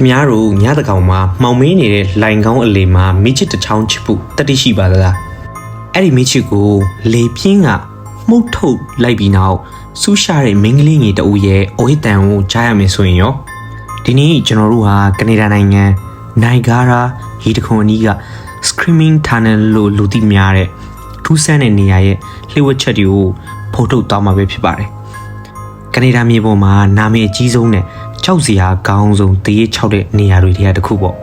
ခမားတို့ညတကောင်မှာမှောင်မင်းနေတဲ့လိုင်ကောင်းအလေမှာမိချစ်တစ်ချောင်းချစ်ဖို့တတိရှိပါသလားအဲ့ဒီမိချစ်ကိုလေပြင်းကမှုတ်ထုတ်လိုက်ပြီးနောက်ဆူရှာတဲ့မိန်းကလေးငယ်တအူရဲ့အိုဟစ်တန်ကိုကြားရမယ်ဆိုရင်ရောဒီနေ့ကျွန်တော်တို့ဟာကနေဒါနိုင်ငံနိုင်ဂါရာရေတခွန်အနီးက Screaming Tunnel လို့လူသိများတဲ့ထူးဆန်းတဲ့နေရာရဲ့လှည့်ဝက်ချက်တွေကိုဖော်ထုတ်သွားမှာပဲဖြစ်ပါတယ်ကနေဒါမြေပေါ်မှာနာမည်အကြီးဆုံးနဲ့ ကြောက်စရာကောင်းဆုံးတရေချောက်တဲ့နေရာတွေထဲကတစ်ခုပေါ့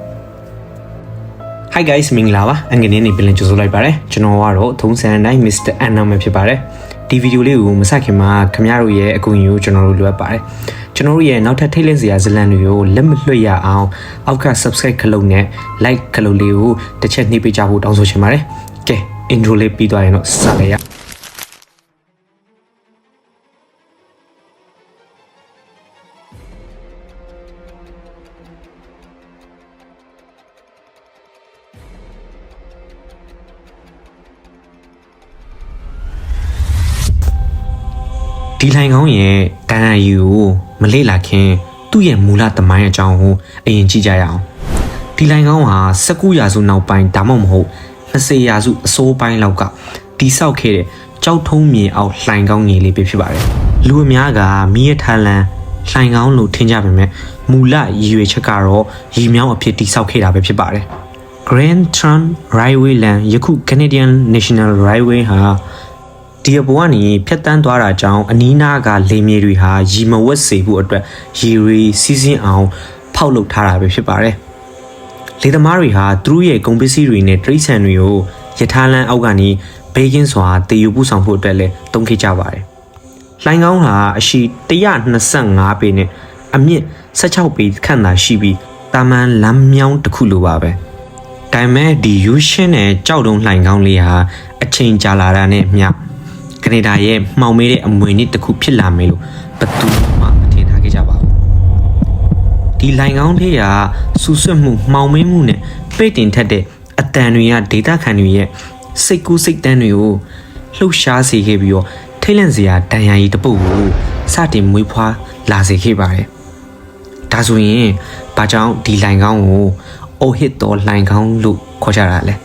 Hi guys မင်္ဂလာပါအငနေနေပြန်လည်ကြိုဆိုလိုက်ပါရစေကျွန်တော်ကတော့ထုံးစံတိုင်း Mr. Anna ပဲဖြစ်ပါတယ်ဒီဗီဒီယိုလေးကိုမစခင်မှာခင်ဗျားတို့ရဲ့အကူအညီကိုကျွန်တော်တို့လိုအပ်ပါတယ်ကျွန်တော်တို့ရဲ့နောက်ထပ်ထိတ်လန့်စရာဇာတ်လမ်းတွေကိုလက်မလွတ်ရအောင်အောက်က subscribe ခလုပ်နဲ့ like ခလုပ်လေးကိုတစ်ချက်နှိပ်ပေးကြဖို့တောင်းဆိုချင်ပါတယ်ကဲ intro လေးပြီးသွားရင်တော့စပါရ ဒီလိုင်ကောင်းရဲ့တန်အယူကိုမလေ့လာခင်သူ့ရဲ့မူလသမိုင်းအကြောင်းကိုအရင်ကြည့်ကြရအောင်ဒီလိုင်ကောင်းဟာ19ရာစုနောက်ပိုင်းဒါမှမဟုတ်20ရာစုအစိုးပိုင်းလောက်ကတိဆောက်ခဲ့တဲ့ကြောက်ထုံးမြေအောက်လှိုင်ကောင်းငယ်လေးပဲဖြစ်ပါတယ်လူအများကမိရထားလန်လှိုင်ကောင်းလို့ထင်ကြပေမဲ့မူလရည်ရွယ်ချက်ကတော့ရီမြောင်းအဖြစ်တိဆောက်ခဲ့တာပဲဖြစ်ပါတယ် Grand Trunk Railway Line ယခု Canadian National Railway ဟာ ဒီအပေါ်ကနေဖြတ်တန်းသွားတာကြောင့်အနီးနားကလေမြေတွေဟာရီမဝက်စေဖို့အတွက်ရီရီစီးစင်းအောင် ဖောက်လုပ်ထားတာပဲဖြစ်ပါတယ်။လေသမားတွေဟာသူတို့ရဲ့ကုန်ပစ္စည်းတွေနဲ့တရိတ်ဆန်တွေကိုရထားလမ်းအောက်ကနေဘေးကင်းစွာတည်ယူပို့ဆောင်ဖို့အတွက်လည်းတုံးခဲ့ကြပါတယ်။လှိုင်းကောင်းဟာအရှိ125ပေနဲ့အမြင့်16ပေခန့်သာရှိပြီးတာမန်လမ်းမြောင်းတစ်ခုလိုပါပဲ။ဒါပေမဲ့ဒီယူရှင်းနဲ့ကြောက်တုံးလှိုင်ကောင်းလေးဟာအချိန်ကြာလာတာနဲ့မျှ ကနေဒါရဲ့မှောင်မေးတဲ့အမွေနှစ်တစ်ခုဖြစ်လာမယ်လို့ဘယ်သူမှမထင်ထားခဲ့ကြပါဘူးဒီလိုင်ကောင်းလေးကစူးဆွတ်မှုမှောင်မေးမှုနဲ့ပိတ်တင်ထက်တဲ့အတန်တွေကဒေတာခန်တွေရဲ့စိတ်ကူးစိတ်တန်းတွေကိုလှုပ်ရှားစေခဲ့ပြီးတော့ထိတ်လန့်စရာဒဏ်ရာကြီးတစ်ပုတ်ကိုစတင်မွေးဖွားလာစေခဲ့ပါတယ်ဒါဆိုရင်ဘာကြောင့်ဒီလိုင်ကောင်းကိုအိုဟစ်တော်လိုင်ကောင်းလို့ခေါ်ကြတာလဲ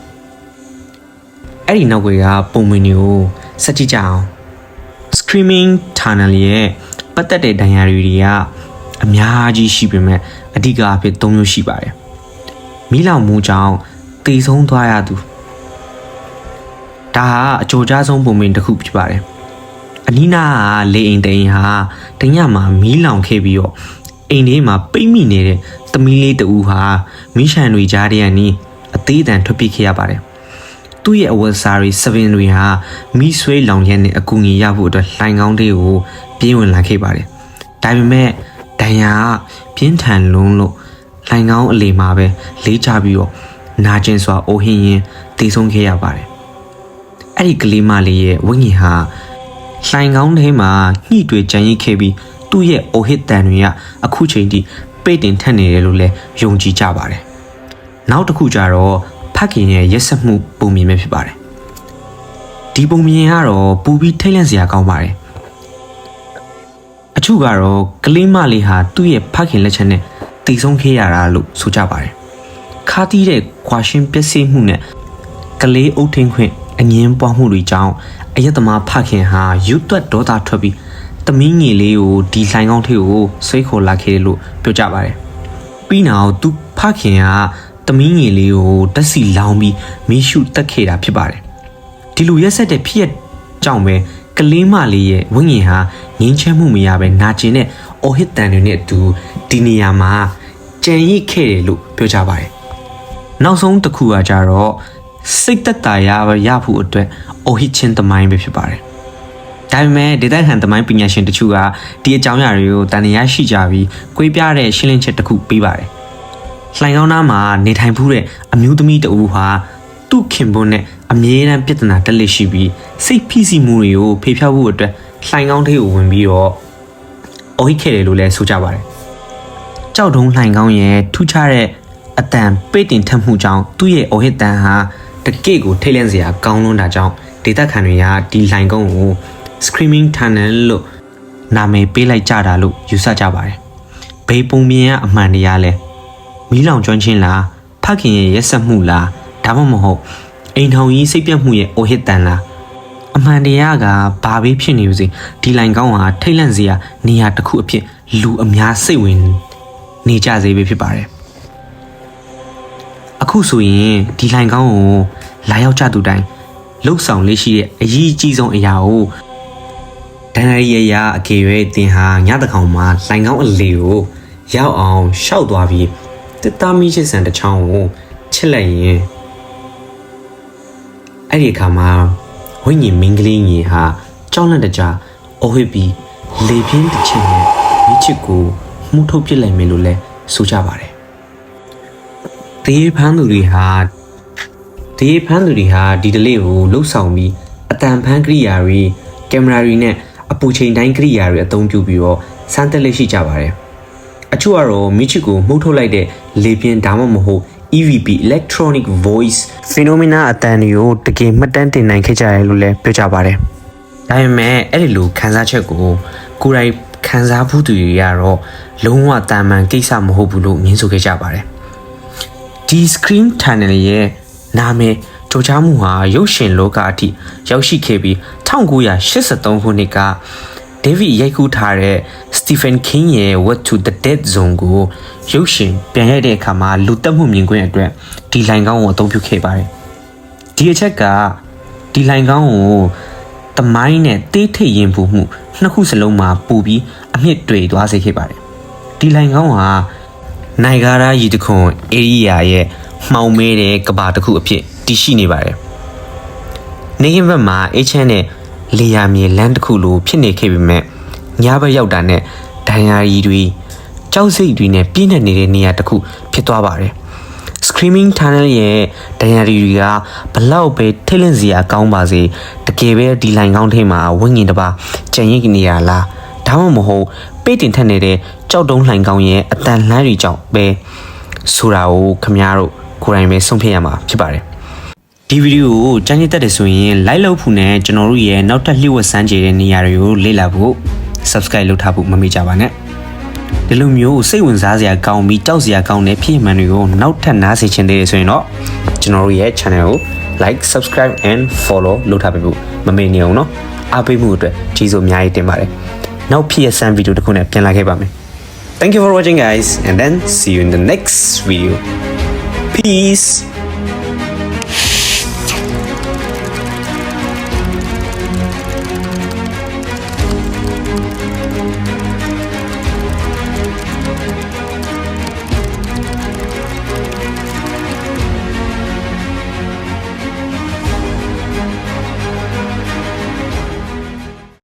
အဲ့ဒီနောက်ွယ်ကပုံမင်းတွေကို စက်ကြည့်ကြအောင် screaming tunnel ရဲ့ပတ်သက်တဲ့ဒဏ်ရာတွေတွေကအများကြီးရှိပေမဲ့အဓိကအဖြစ်၃မျိုးရှိပါတယ်မီးလောင်မှုကြောင့်တေဆုံးသွားရသူဒါဟာအကြိုကြားဆုံးပုံမင်းတစ်ခုဖြစ်ပါတယ်အနီးနားကလေအိမ်တိန်ဟာတညမှာမီးလောင်ခဲ့ပြီးတော့အိမ်ထဲမှာပိတ်မိနေတဲ့သမီးလေးတူဟာမီးရှန်တွေကြားထဲကနေအသေးအတန်ထွက်ပြေးခဲ့ရပါတယ် သူ့ရဲ့အဝတ်စားတွေစပင်တွေဟာမိဆွေးလောင်ရက်နဲ့အကူငီရဖို့အတွက်လှိုင်ကောင်းလေးကိုပြင်းဝင်လာခဲ့ပါတယ်။ဒါပေမဲ့ဒဏ်ရာကပြင်းထန်လုံးလို့လှိုင်ကောင်းအလေမှာပဲလေးချပြီးတော့နာကျင်စွာအိုဟင်းရင်တည်ဆုံးခဲ့ရပါတယ်။အဲ့ဒီကလေးမလေးရဲ့ဝိညာဉ်ဟာလှိုင်ကောင်းထဲမှာညှိတွေကြံရိတ်ခဲ့ပြီးသူ့ရဲ့အိုဟစ်တန်တွေကအခုချိန်ထိပိတ်တင်ထက်နေတယ်လို့လည်းယုံကြည်ကြပါတယ်။နောက်တစ်ခုကျတော့ဖ ခင်ရဲ့ရက်ဆက်မှုပုံမြင်ပဲဖြစ်ပါတယ်ဒီပုံမြင်ကတော့ပူပြီးထိတ်လန့်စရာကောင်းပါတယ်အချို့ကတော့ကလေးမလေးဟာသူ့ရဲ့ဖခင်လက်ချက်နဲ့တိတ်ဆုံးခဲ့ရတာလို့ဆိုကြပါတယ်ခါတီးတဲ့ခွာရှင်းပျက်စီးမှုနဲ့ကလေးအုပ်ထင်းခွင့်အငင်းပွားမှုတွေကြောင့်အယက်သမားဖခင်ဟာရွတ်သွက်ဒေါသထွက်ပြီးတမင်းငယ်လေးကိုဒီလှိုင်ကောင်းထေကိုဆွဲခေါ်လာခဲ့တယ်လို့ပြောကြပါတယ်ပြီးနောက်သူဖခင်က သမီးငယ်လေးကိုတက်စီလောင်းပြီးမီးရှုတက်ခဲ့တာဖြစ်ပါတယ်ဒီလိုရက်ဆက်တဲ့ဖြစ်ရကြောင့်ပဲကလေးမလေးရဲ့ဝိညာဉ်ဟာငင်းချမ်းမှုမရပဲနာကျင်တဲ့အော်ဟစ်တန်တွေနဲ့အတူဒီနေရာမှာကြံရိတ်ခဲ့တယ်လို့ပြောကြပါတယ်နောက်ဆုံးတစ်ခုကကြတော့စိတ်သက်သာရရဖို့အတွက်အော်ဟစ်ချင်းသမိုင်းပဲဖြစ်ပါတယ်ဒါပေမဲ့ဒေသခံသမိုင်းပညာရှင်တချို့ကဒီအကြောင်းအရာတွေကိုတန်တရားရှိကြပြီးကိုးပြတဲ့ရှင်းလင်းချက်တစ်ခုပေးပါတယ် လှိုင်ကောင်းသားမှာနေထိုင်ဖူးတဲ့အမျိုးသမီးတဦးဟာသူ့ခင်ပွန်းနဲ့အမြဲတမ်းပြဿနာတက်လက်ရှိပြီးစိတ်ဖိစီးမှုတွေကိုဖေဖျောက်ဖို့အတွက်လှိုင်ကောင်းထဲကိုဝင်ပြီးတော့အော်ဟစ်ခဲ့တယ်လို့လည်းဆိုကြပါတယ်။ကြောက်တုံးလှိုင်ကောင်းရဲ့ထူးခြားတဲ့အတန်ပိတ်တင်ထက်မှုကြောင့်သူ့ရဲ့အော်ဟစ်တန်ဟာတကယ့်ကိုထိတ်လန့်စရာကောင်းလွန်းတာကြောင့်ဒေသခံတွေကဒီလှိုင်ကောင်းကို screaming tunnel လို့နာမည်ပေးလိုက်ကြတာလို့ယူဆကြပါတယ်။ဘေးပုံမြင်ရအမှန်တရားလဲ မီးလောင်ကျွမ်းခြင်းလားဖခင်ရဲ့ရက်ဆက်မှုလားဒါမှမဟုတ်အိမ်ထောင်ကြီးစိတ်ပြတ်မှုရဲ့အိုဟစ်တန်လားအမှန်တရားကဘာပဲဖြစ်နေပါစေဒီလိုင်ကောင်းဟာထိတ်လန့်စရာနေရာတစ်ခုအဖြစ်လူအများစိတ်ဝင်နေကြစေပဲဖြစ်ပါတယ်အခုဆိုရင်ဒီလိုင်ကောင်းကိုလာရောက်ကြသူတိုင်းလှုပ်ဆောင်လေးရှိတဲ့အရေးအကြီးဆုံးအရာကိုဒန်ရီရရအကေရွဲတင်ဟာညတကောင်မှာလိုင်ကောင်းအလေကိုရောက်အောင်ရှောက်သွားပြီး တစ်သားမီးချစ်ဆန်တစ်ချောင်းကိုချစ်လိုက်ရင်အဲ့ဒီအခါမှာဝိညာဉ်မင်းကလေးကြီးဟာကြောက်လန့်တကြအဝိပြီးလေပြင်းတစ်ချက်နဲ့မိချစ်ကိုမှုထုတ်ပစ်လိုက်မယ်လို့လဲဆိုကြပါတယ်။တေးဖန်းသူတွေဟာတေးဖန်းသူတွေဟာဒီဒလေးကိုလှုပ်ဆောင်ပြီးအတန်ဖန်းကရိယာတွေကင်မရာတွေနဲ့အပူချိန်တိုင်းကရိယာတွေအသုံးပြုပြီးတော့စမ်းသက်လက်ရှိကြပါတယ်။ အချို့ကတော့မိချစ်ကိုမှုထုတ်လိုက်တဲ့လေပြင်းဒါမှမဟုတ် EVP electronic voice phenomena အတန်တွေကိုတကယ်မှတ်တမ်းတင်နိုင်ခဲ့ကြတယ်လို့လည်းပြောကြပါတယ်။ဒါပေမဲ့အဲ့ဒီလိုခံစားချက်ကိုကိုယ်တိုင်ခံစားမှုသူတွေကတော့လုံးဝတာမန်ကိစ္စမဟုတ်ဘူးလို့မြင်ဆိုခဲ့ကြပါတယ်။ဒီ screen tunnel ရဲ့နာမည်ကြိုကြားမှုဟာရုပ်ရှင်လောကအထိရောက်ရှိခဲ့ပြီး1983ခုနှစ်က ဒေးဗစ်ရိုက်ကူးထားတဲ့ Stephen King ရဲ့ What to the Dead Zone ကိုရုပ်ရှင်ပြန်ရိုက်တဲ့အခါမှာလူတက်မှုမြင်ကွင်းအတွက်ဒီလိုင်ကောင်းကိုအသုံးပြုခဲ့ပါတယ်။ဒီအချက်ကဒီလိုင်ကောင်းကိုတမိုင်းနဲ့တေးထိတ်ရင်ပူမှုနှစ်ခုစလုံးမှာပူပြီးအမြင့်တွေ့သွားစေခဲ့ပါတယ်။ဒီလိုင်ကောင်းဟာနိုင်ဂါရာရီတခွန်ဧရိယာရဲ့မှောင်မဲတဲ့ကဘာတစ်ခုအဖြစ်တည်ရှိနေပါတယ်။နေကင်းဘက်မှာအေးချမ်းတဲ့ လေယာမြေလမ်းတစ်ခုလိုဖြစ်နေခဲ့ပေမဲ့ညဘက်ရောက်တာနဲ့ဒိုင်ယာရီတွေကြောက်စိတ်တွေနဲ့ပြည့်နေနေတဲ့နေရာတစ်ခုဖြစ်သွားပါတယ်။ Screaming Tunnel ရဲ့ဒိုင်ယာရီတွေကဘလောက်ပဲထိတ်လန့်စရာကောင်းပါစေတကယ်ပဲဒီလိုင်ကောင်းထိပ်မှာဝိညာဉ်တစ်ပါးကြံရိပ်နေရလားဒါမှမဟုတ်ပိတ်တင်ထက်နေတဲ့ကြောက်တုံးလှိုင်ကောင်းရဲ့အတန်လှမ်းတွေကြောင့်ပဲဆိုတာကိုခမများတို့ကိုယ်တိုင်ပဲဆုံးဖြတ်ရမှာဖြစ်ပါတယ် ဒီဗီဒီယိုကိုကြမ်းရစ်တက်တယ်ဆိုရင် like လုပ်ဖို့နဲ့ကျွန်တော်တို့ရဲ့နောက်ထပ်လှည့်ဝက်စမ်းကြတဲ့နေရာတွေကိုလေ့လာဖို့ subscribe လုပ်ထားဖို့မမေ့ကြပါနဲ့ဒီလိုမျိုးစိတ်ဝင်စားစရာကောင်းပြီးကြောက်စရာကောင်းတဲ့ဖြစ်မှန်တွေကိုနောက်ထပ်နားဆင်ချင်သေးတယ်ဆိုရင်တော့ကျွန်တော်တို့ရဲ့ channel ကို like subscribe and follow လုပ်ထားပေးဖို့မမေ့နေအောင်နော်အားပေးမှုအတွက်ကျေးဇူးအများကြီးတင်ပါတယ်နောက်ဖြစ်ရဆန်းဗီဒီယိုတစ်ခုနဲ့ပြန်လာခဲ့ပါမယ် Thank you for watching guys and then see you in the next video. Peace.